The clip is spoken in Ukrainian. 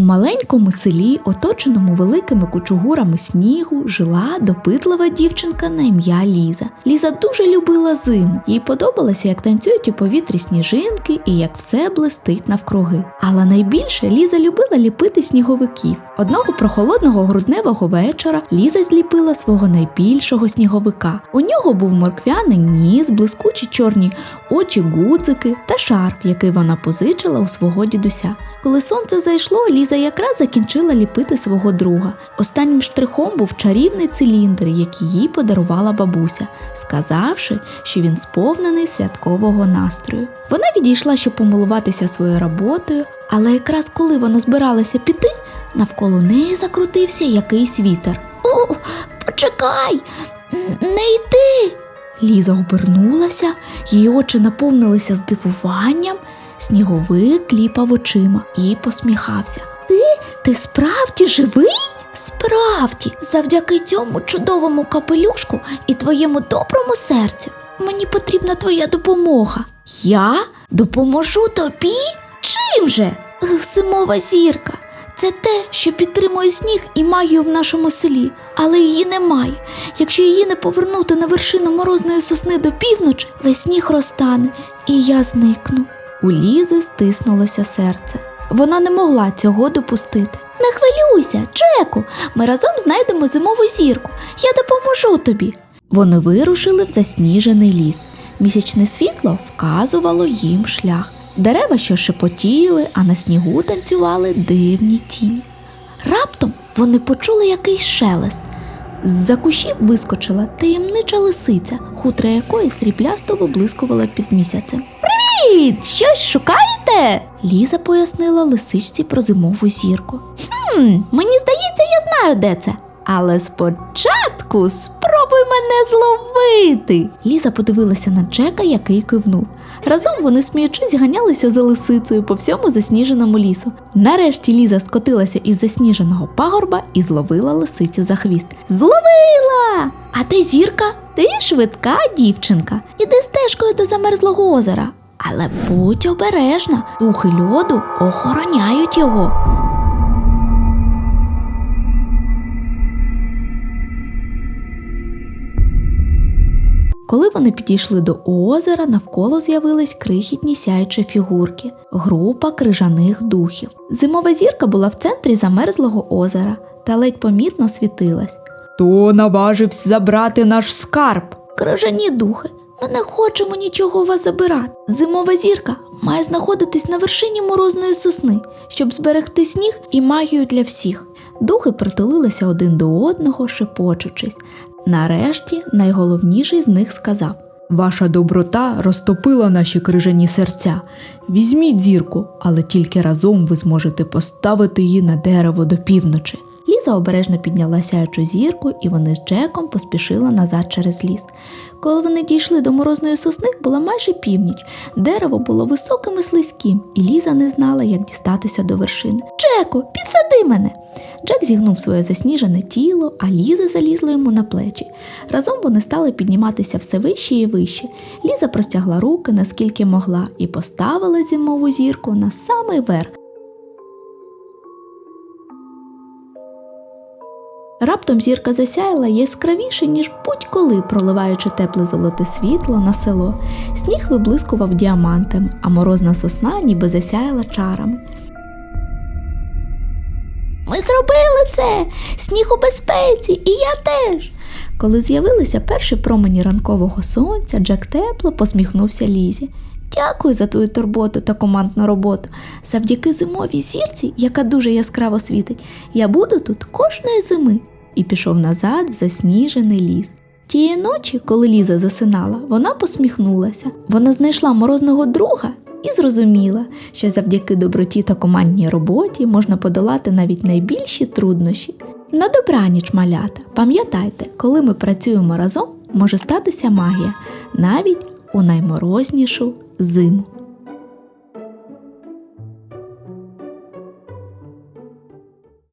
У маленькому селі, оточеному великими кучугурами снігу, жила допитлива дівчинка на ім'я Ліза. Ліза дуже любила зиму. Їй подобалося, як танцюють у повітрі сніжинки і як все блистить навкруги. Але найбільше Ліза любила ліпити сніговиків. Одного прохолодного грудневого вечора Ліза зліпила свого найбільшого сніговика. У нього був морквяний ніс, блискучі чорні очі, гудзики та шарф, який вона позичила у свого дідуся. Коли сонце зайшло, Ліза якраз закінчила ліпити свого друга. Останнім штрихом був чарівний циліндр, який їй подарувала бабуся, сказавши, що він сповнений святкового настрою. Вона відійшла, щоб помилуватися своєю роботою, але якраз коли вона збиралася піти, навколо неї закрутився якийсь вітер. О, почекай, не йди. Ліза обернулася, її очі наповнилися здивуванням. Сніговик кліпав очима і посміхався. Ти? Ти справді живий? Справді, завдяки цьому чудовому капелюшку і твоєму доброму серцю. Мені потрібна твоя допомога. Я допоможу тобі? Чим же? Зимова зірка. Це те, що підтримує сніг і магію в нашому селі, але її немає. Якщо її не повернути на вершину морозної сосни до півночі, весь сніг розтане, і я зникну. У Лізи стиснулося серце. Вона не могла цього допустити. Не хвилюйся, Джеку, ми разом знайдемо зимову зірку. Я допоможу тобі. Вони вирушили в засніжений ліс. Місячне світло вказувало їм шлях. Дерева, що шепотіли, а на снігу танцювали дивні тіні. Раптом вони почули якийсь шелест. З-за кущів вискочила таємнича лисиця, хутра якої сріблясто виблискувала під місяцем. Привіт! Щось Ліза пояснила лисичці про зимову зірку. Хм, мені здається, я знаю, де це. Але спочатку спробуй мене зловити. Ліза подивилася на Джека, який кивнув. Разом вони сміючись ганялися за лисицею по всьому засніженому лісу. Нарешті Ліза скотилася із засніженого пагорба і зловила лисицю за хвіст. Зловила! А ти зірка? Ти швидка дівчинка. Іди стежкою до замерзлого озера. Але будь обережна, духи льоду охороняють його. Коли вони підійшли до озера, навколо з'явились крихітні сяючі фігурки, група крижаних духів. Зимова зірка була в центрі замерзлого озера та ледь помітно світилась. Хто наважився забрати наш скарб? Крижані духи, ми не хочемо нічого у вас забирати. Зимова зірка має знаходитись на вершині морозної сосни, щоб зберегти сніг і магію для всіх. Духи притулилися один до одного, шепочучись. Нарешті найголовніший з них сказав. Ваша доброта розтопила наші крижані серця. Візьміть зірку, але тільки разом ви зможете поставити її на дерево до півночі. Ліза обережно підняла сяючу зірку, і вони з Джеком поспішили назад через ліс. Коли вони дійшли до морозної сосни, була майже північ. Дерево було високим і слизьким, і Ліза не знала, як дістатися до вершини. Джеку, підсади мене! Джек зігнув своє засніжене тіло, а Ліза залізла йому на плечі. Разом вони стали підніматися все вище і вище. Ліза простягла руки, наскільки могла, і поставила зимову зірку на самий верх. Раптом зірка засяяла яскравіше, ніж будь-коли, проливаючи тепле золоте світло на село. Сніг виблискував діамантом, а морозна сосна ніби засяяла чарами. Ми зробили це! Сніг у безпеці, і я теж. Коли з'явилися перші промені ранкового сонця, Джек тепло посміхнувся Лізі. Дякую за твою турботу та командну роботу. Завдяки зимовій зірці, яка дуже яскраво світить, я буду тут кожної зими. І пішов назад в засніжений ліс. Тієї ночі, коли Ліза засинала, вона посміхнулася. Вона знайшла морозного друга і зрозуміла, що завдяки доброті та командній роботі можна подолати навіть найбільші труднощі. На добраніч, малята, пам'ятайте, коли ми працюємо разом, може статися магія навіть у найморознішу зиму.